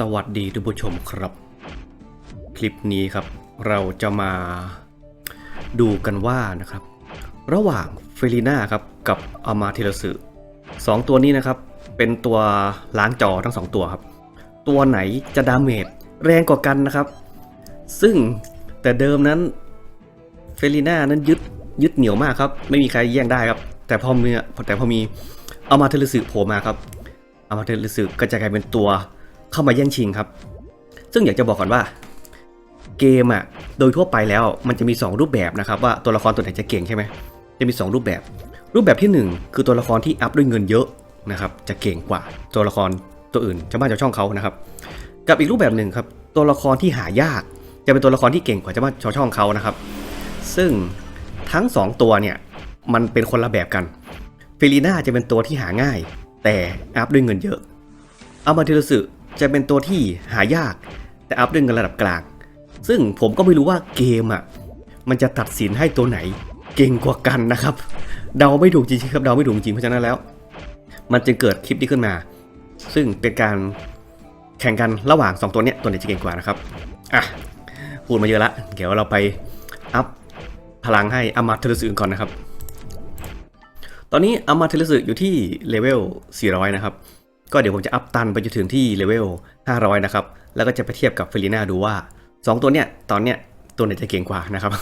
สวัสดีทุกผู้ชมครับ คลิปนี้ครับ เราจะมาดูกันว่านะครับ ระหว่างเฟลิน่าครับกับอามาเทลสึสองตัวนี้นะครับ เป็นตัวล้างจอทั้งสองตัวครับ ตัวไหนจะดาเมจแรงกว่ากันนะครับ ซึ่งแต่เดิมนั้นเฟลิน่านั้นยึดยึดเหนียวมากครับ ไม่มีใครแย่งได้ครับ แต่พอมีแต่พอมีอามาเทลสึโผล่มาครับอามาเทลสึก็จะกลายเป็นตัว เข้ามาแย่งชิงครับ ซึ่งอยากจะบอกก่อนว่า เกมอะโดยทั่วไปแล้วมันจะมี 2 รูปแบบนะครับว่าตัวละครตัวไหนจะเก่งใช่ไหมจะมี 2 รูปแบบ รูปแบบทีหนึ่1 คือตัวละครที่อัพด้วยเงินเยอะนะครับจะเก่งกว่าตัวละครตัวอื่นชาวบ้านชาวช่องเขานะครับ กับอีกรูปแบบหนึ่งครับตัวละครที่หายากจะเป็นตัวละครที่เก่งกว่าชาวบ้านชาวช่องเขานะครับ ซึ่งทั้ง 2 ตัวเนี่ยมันเป็นคนละแบบกันเฟลีน่าจะเป็นตัวที่หาง่าย แต่อัพด้วยเงินเยอะอามาเทลสึ จะเป็นตัวที่หายาก แต่อัพด้วยเงินระดับกลาง ซึ่งผมก็ไม่รู้ว่าเกมอะมันจะตัดสินให้ตัวไหนเก่งกว่ากันนะครับ เดาไม่ถูกจริงครับเดาไม่ถูกจริงเพราะฉะนั้นแล้ว มันจึงเกิดคลิปนี้ขึ้นมา ซึ่งเป็นการแข่งกันระหว่าง 2 ตัวเนี้ยตัวไหนจะเก่งกว่านะครับอะพูดมาเยอะละเดี๋ยวเราไปอัพพลังให้อามาเทลสึก่อนนะครับ ตอนนี้อามาเทลสึอยู่ที่เลเวล400 นะครับ ก็เดี๋ยวผมจะอัพตันไปจนถึงที่เลเวล 500 นะครับ แล้วก็จะไปเทียบกับเฟลิน่าดูว่า 2 ตัวเนี้ยตอนเนี้ยตัวไหนจะเก่งกว่านะครับ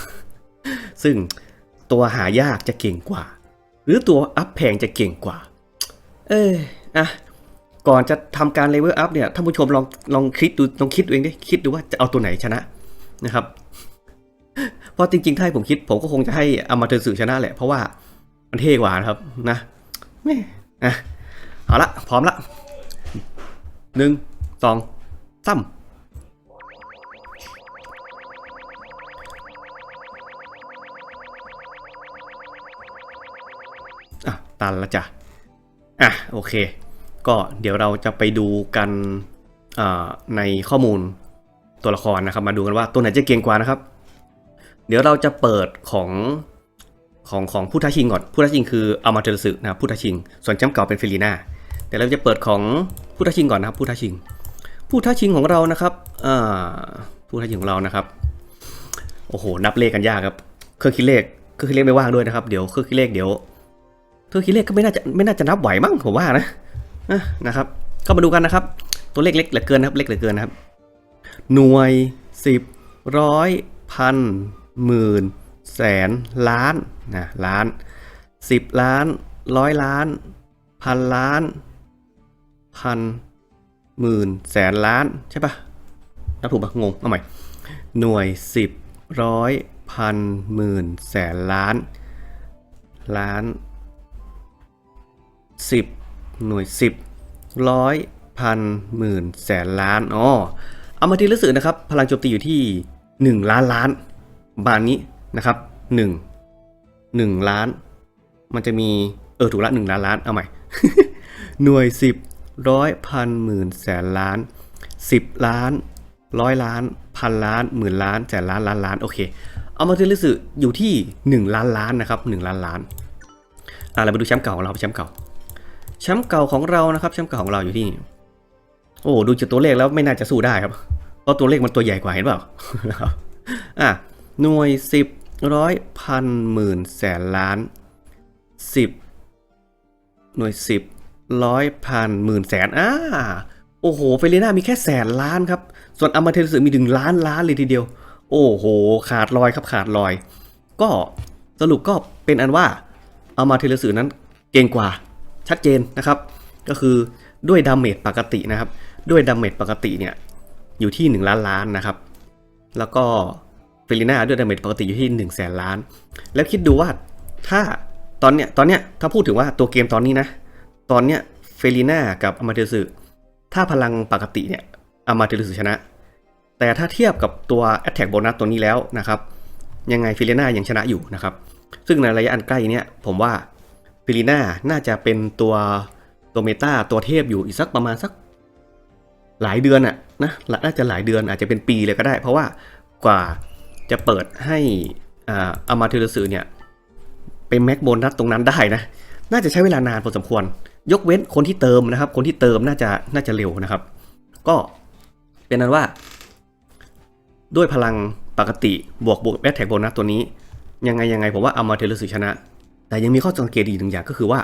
ซึ่งตัวหายากจะเก่งกว่า หรือตัวอัพแพงจะเก่งกว่า เอออะก่อนจะทำการเลเวลอัพเนี่ยท่านผู้ชมลองลองคิดดูลองคิดดูเองดิคิดดูว่าจะเอาตัวไหนชนะนะครับเพราะจริงๆ ถ้าให้ผมคิดผมก็คงจะให้อามาเทอร์สึชนะแหละ เพราะว่ามันเท่กว่านะครับนะแม่อะเอาละพร้อมละ หนึ่งสองสามอะตันละจ้ะ อะ โอเค ก็เดี๋ยวเราจะไปดูกันในข้อมูลตัวละครนะครับ มาดูกันว่าตัวไหนจะเก่งกว่านะครับ เดี๋ยวเราจะเปิดของของของผู้ท้าชิงก่อน ผู้ท้าชิงคืออามาเตอร์สึนะครับผู้ท้าชิง ส่วนแชมป์เก่าเป็นเฟลีน่า เดี๋ยวเราจะเปิดของผู้ท้าชิงก่อนนะครับผู้ท้าชิง ผู้ท้าชิงของเรานะครับผู้ท้าชิงของเรานะครับโอ้โหนับเลขกันยากครับเครื่องคิดเลขเครื่องคิดเลขไม่ว่างด้วยนะครับเดี๋ยวเครื่องคิดเลขเดี๋ยวเครื่องคิดเลขก็ไม่น่าจะไม่น่าจะนับไหวมั้งผมว่านะอะนะครับ ก็มาดูกันนะครับ ตัวเลขเล็กเหลือเกินนะครับ เล็กเหลือเกินนะครับ หน่วยสิบร้อยพันหมื่นแสนล้านนะล้านสิบล้านร้อยล้านพันล้าน พันหมื่นแสนล้านใช่ปะนับถูกปะงงเอาใหม่หน่วยสิบร้อยพันหมื่นแสนล้าน ล้านสิบหน่วยสิบร้อยพันหมื่นแสนล้านอ๋อเอามาทีละสื่อนะครับ พลังโจมตีอยู่ที่หนึ่งล้านล้านประมาณนี้นะครับหนึ่งหนึ่งล้าน มันจะมีเออถูกละหนึ่งล้านล้านเอาใหม่ หน่วยสิบ ร้อยพันหมื่นแสนล้านสิบล้านร้อยล้านพันล้านหมื่นล้านแสนล้านล้านล้านโอเคเอามาเทลิสึอยู่ที่หนึ่งล้านล้านนะครับหนึ่งล้านล้านอะเราไปดูแชมป์เก่าของเราแชมป์เก่าแชมป์เก่าของเรานะครับแชมป์เก่าของเราอยู่ที่ โอ้ดูจากตัวเลขแล้วไม่น่าจะสู้ได้ครับเพราะตัวเลขมันตัวใหญ่กว่าเห็นเปล่าอะหน่วยสิบร้อยพันหมื่นแสนล้านสิบหน่วยสิบ ร้อยพันหมื่นแสนอ่าโอ้โหเฟเรน่ามีแค่แสนล้านครับ ส่วนอามาเทลสึมีถึงล้านล้านเลยทีเดียว โอ้โห ขาดลอยครับขาดลอย ก็สรุปก็เป็นอันว่าอามาเทลสึนั้นเก่งกว่าชัดเจนนะครับ ก็คือด้วยดาเมจปกตินะครับ ด้วยดาเมจปกติเนี่ยอยู่ที่ 1 ล้านล้านนะครับ แล้วก็เฟลิน่าด้วยดาเมจปกติอยู่ที่1นึ่งแสนล้าน แล้วคิดดูว่าถ้าตอนเนี้ยตอนเนี้ยถ้าพูดถึงว่าตัวเกมตอนนี้นะ ตอนเนี้ยเฟลิน่ากับอามาเทลสึถ้าพลังปกติเนี่ยอามาเทลสึชนะ แต่ถ้าเทียบกับตัว Attack Bonus ตัวนี้แล้วนะครับ ยังไงเฟลิน่ายังชนะอยู่นะครับ ซึ่งในระยะอันใกล้เนี้ยผมว่าเฟลิน่าน่าจะเป็นตัวตัวเมตาตัวเทพอยู่อีกสักประมาณสักหลายเดือนอะนะน่าจะหลายเดือนอาจจะเป็นปีเลยก็ได้ เพราะว่ากว่าจะเปิดให้อ่าอามาเทลสึเนี่ยเป็นแม็กโบนัสตรงนั้นได้นะ น่าจะใช้เวลานานพอสมควร ยกเว้นคนที่เติมนะครับ คนที่เติมน่าจะน่าจะเร็วนะครับ ก็เป็นนั้นว่า ด้วยพลังปกติบวกบวกแอตแทกโบนัสตัวนี้ ยังไงยังไงผมว่าอามาเทลสึชนะ แต่ยังมีข้อสังเกตอีกหนึ่งอย่างก็คือว่า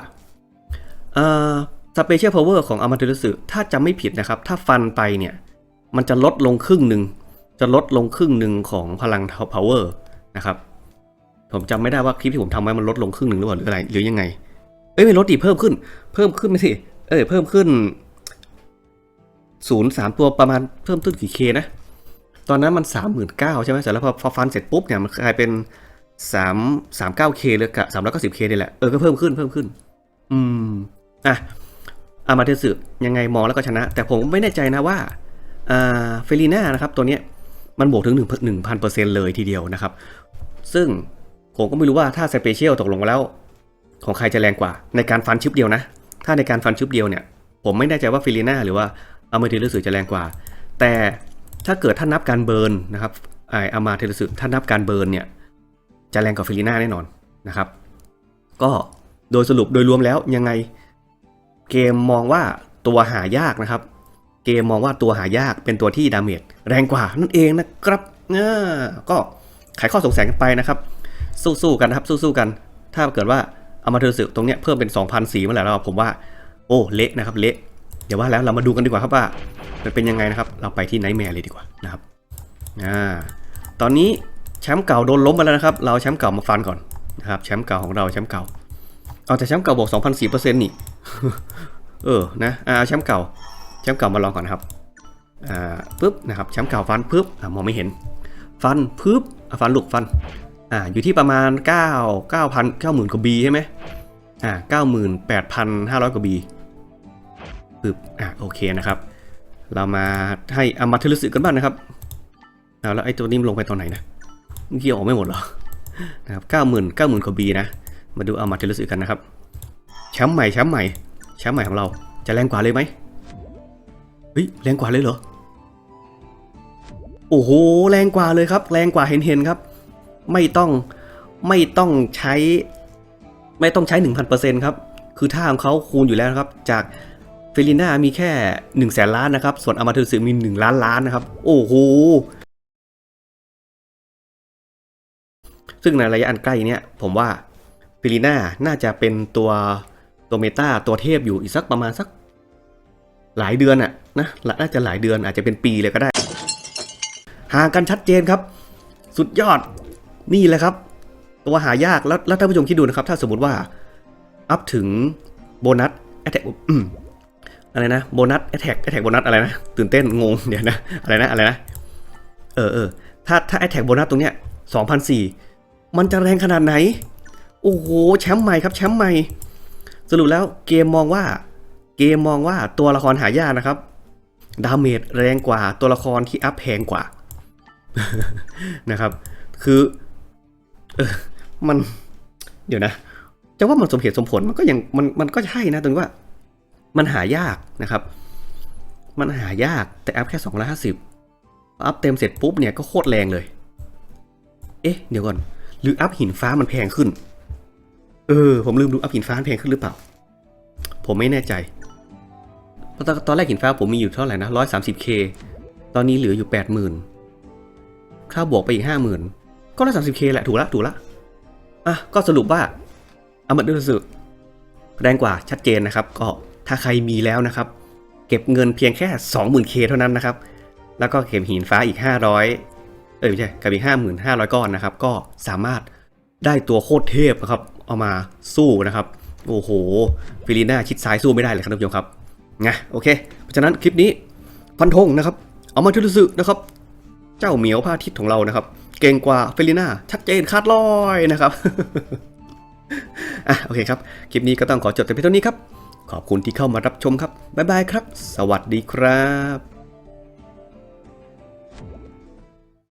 สเปเชียลพาวเวอร์ของอามาเทลสึถ้าจำไม่ผิดนะครับ ถ้าฟันไปเนี่ย มันจะลดลงครึ่งหนึ่งจะลดลงครึ่งหนึ่งของพลังพาวเวอร์นะครับ ผมจำไม่ได้ว่าคลิปที่ผมทำไว้มันลดลงครึ่งหนึ่งหรือเปล่าหรืออะไรหรือยังไง อ้ยไม่ลดดิเพิ่มขึ้น เพิ่มขึ้นไม่สิ เอ้ยเพิ่มขึ้นศูนย์สามตัวประมาณเพิ่มขึ้นกี่เคนะ ตอนนั้นมันสามหมื่นเก้าใช่ไหมเสร็จแล้วพอพอฟันเสร็จปุ๊บเนี่ยมันกลายเป็นสามสามเก้าเคเลยกะสามร้อยเก้าสิบเคนี่แหละ เออก็เพิ่มขึ้นเพิ่มขึ้น อืม อะอามาเทสึยังไงมองแล้วก็ชนะ แต่ผมไม่แน่ใจนะว่าอ่าเฟลีน่านะครับ ตัวเนี้ยมันบวกถึงหนึ่งหนึ่งพันเปอร์เซ็นต์เลยทีเดียวนะครับ ซึ่งผมก็ไม่รู้ว่าถ้าสเปเชียลตกลงมาแล้ว ของใครจะแรงกว่า ในการฟันชุบเดียวนะ ถ้าในการฟันชุบเดียวเนี่ย ผมไม่แน่ใจว่าฟิลิน่าหรือว่าอามาเทลสึจะแรงกว่า แต่ถ้าเกิดถ้านับการเบิร์นนะครับไออามาเทลสึถ้านับการเบิร์นเนี่ยจะแรงกว่าฟิลิน่าแน่นอนนะครับ ก็โดยสรุปโดยรวมแล้วยังไงเกมมองว่าตัวหายากนะครับ เกมมองว่าตัวหายากเป็นตัวที่ดาเมจแรงกว่านั่นเองนะครับเออก็ไขข้อสงสัยกันไปนะครับ สู้ๆกันนะครับสู้ๆกัน ถ้าเกิดว่า เอามาเทอร์สึตรงเนี้ยเพิ่มเป็น2,004มื่อไหร่แล้วผมว่า โอ้เละนะครับเละเดี๋ยวว่าแล้วเรามาดูกันดีกว่าครับว่ามันเป็นยังไงนะครับ เราไปที่ไนท์แมร์เลยดีกว่านะครับอ่าตอนนี้แชมป์เก่าโดนล้มไปแล้วนะครับ เราแชมป์เก่ามาฟันก่อนนะครับแชมป์เก่าของเราแชมป์เก่าเอาแต่แชมป์เก่าบอก2,004%นี่เออนะอ่าแชมป์เก่าแชมป์เก่ามาลองก่อนนะครับอ่าปึ๊บนะครับแชมป์เก่าฟันปึ๊บอ่ามองไม่เห็น ฟันปึ๊บอะฟันลูกฟัน อ่าอยู่ที่ประมาณ 9 9,000 90,000กว่าบีใช่ไหมอ่า98,500 กว่าบีปึ๊บอ่าโอเคนะครับ เรามาให้อามาเทลุสึกันบ้างนะครับเอาแล้วไอ้ตัวนี้มันลงไปตอนไหนนะเมื่อกี้ออกไม่หมดหรอนะครับ90,000 90,000กว่าบีนะ มาดูอามาเทลุสึกันนะครับแชมป์ใหม่แชมป์ใหม่แชมป์ใหม่ของเราจะแรงกว่าเลยไหมเฮ้ยแรงกว่าเลยเหรอโอ้โหแรงกว่าเลยครับ แรงกว่าเห็นเห็นๆครับ ไม่ต้องไม่ต้องใช้ ไม่ต้องใช้ 1,000%ครับ คือท่าของเขาคูณอยู่แล้วครับจากเฟลิน่ามีแค่1นึ่งแสนล้านนะครับ ส่วนอามาเทอร์สึมี 1 ล้านล้านนะครับ โอ้โห ซึ่งในระยะอันใกล้เนี้ยผมว่าเฟลิน่าน่าจะเป็นตัวตัวเมตาตัวเทพอยู่อีกสักประมาณสักหลายเดือนอะนะน่าจะหลายเดือนอาจจะเป็นปีเลยก็ได้ห่างกันชัดเจนครับ สุดยอด นี่แหละครับ ตัวหายากแล้วแล้วท่านผู้ชมคิดดูนะครับ ถ้าสมมติว่า อัพถึงโบนัสแอตแทกอะไรนะโบนัสแอตแทกแอตแทกโบนัสอะไรนะตื่นเต้นงงเดี๋ยวนะอะไรนะอะไรนะเออเออถ้าถ้าแอตแทกโบนัสตรงเนี้ยสองพันสี่มันจะแรงขนาดไหน โอ้โหแชมป์ใหม่ครับแชมป์ใหม่ สรุปแล้วเกมมองว่า เกมมองว่าตัวละครหายากนะครับดาเมจแรงกว่าตัวละครที่อัพแพงกว่านะครับ คือ เออ มัน เดี๋ยวนะ จะว่ามันสมเหตุสมผลมันก็ยังมันมันก็ใช่นะตรงที่ว่า มันหายากนะครับ มันหายากแต่อัพแค่สองร้อยห้าสิบอัพเต็มเสร็จปุ๊บเนี่ยก็โคตรแรงเลย เอ๊ะ เดี๋ยวก่อน หรืออัพหินฟ้ามันแพงขึ้น เออ ผมลืมดูอัพหินฟ้าแพงขึ้นหรือเปล่า ผมไม่แน่ใจตอนตอนแรกหินฟ้าผมมีอยู่เท่าไหร่นะร้อยสามสิบเคตอนนี้เหลืออยู่แปดหมื่นค่าบวกไปอีกห้าหมื่น ก็ร้อยสามสิบเคแหละถูกละถูกละอะก็สรุปว่าอามัดดูสึแรงกว่าชัดเจนนะครับ ก็ถ้าใครมีแล้วนะครับ เก็บเงินเพียงแค่ 20,000เคเท่านั้นนะครับ แล้วก็เก็บหินฟ้าอีก 500 เอ้ยไม่ใช่กับอีก 5,500 ก้อนนะครับ ก็สามารถได้ตัวโคตรเทพนะครับ เอามาสู้นะครับ โอ้โหฟิลิน่าชิดซ้ายสู้ไม่ได้เลยครับท่านผู้ชมครับไงโอเค เพราะฉะนั้นคลิปนี้พันธงนะครับ เอามาทุลสึนะครับ เจ้าเหมียวพระอาทิตย์ของเรานะครับ เก่งกว่าเฟลิน่าชัดเจนคาดลอยนะครับอะโอเคครับ คลิปนี้ก็ต้องขอจบแต่เพียงเท่านี้ครับ ขอบคุณที่เข้ามารับชมครับ บ๊ายบายครับ สวัสดีครับ